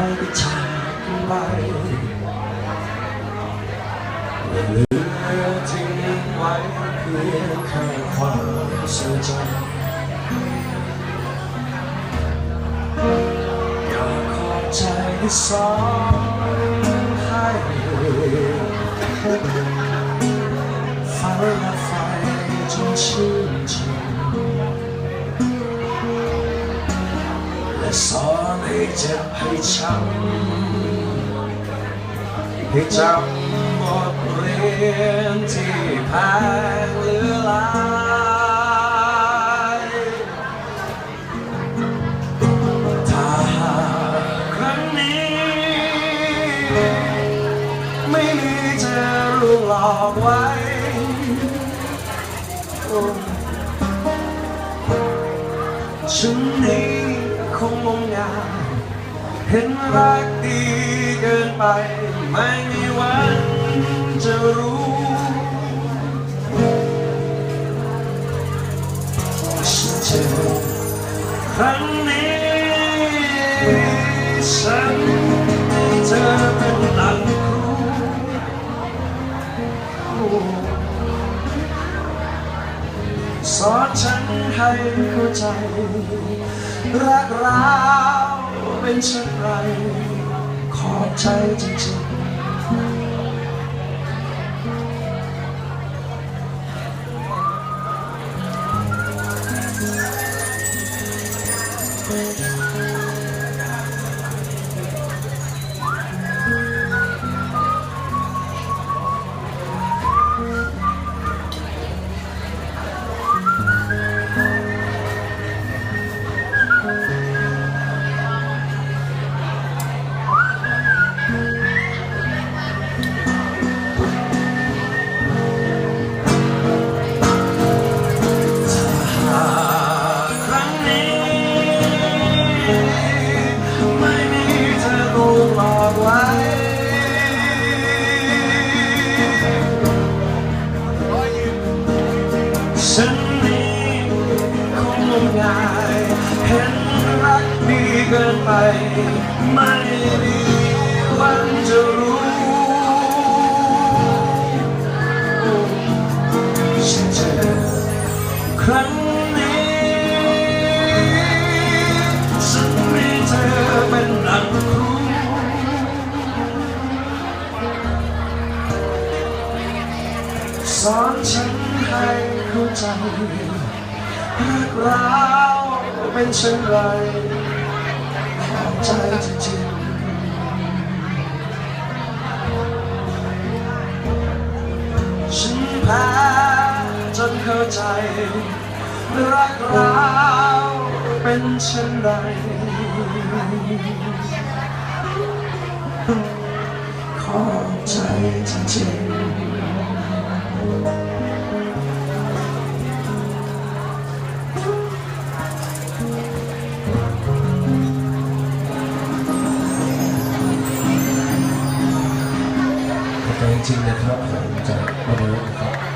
ายก็จากไปเหลือทิ้งไว้เพียงแค่ความทรงจำอยากขอบใจที่สอง เจ็บให้ช้ำให้จำบทเรียนที่แพงเหลือหลายถ้าหากครั้งนี้ ไม่มีเธอรู้หลอกไว้ฉันนี้คงงมงาย เห็นรักดีเกินไป ไม่มีวันจะรู้ ฉันเจอครั้งนี้ฉันเธอเป็นหลังครูสอนฉันให้เข้าใจรักเรา เป็นเช่นไร ขอบใจจริงๆ ฉันนี้คงงมงายเห็นรักดีเกินไป ไม่มีวันจะรู้ ฉันเจอครั้งนี้ฉันมีเธอเป็นดังครูสอนฉันให้ เข้าใจรักเราเป็นเช่นไรขอบใจจริงๆฉันแพ้จนเข้าใจรักเราเป็นเช่นไรขอบใจจริงๆ ใน他不在รับข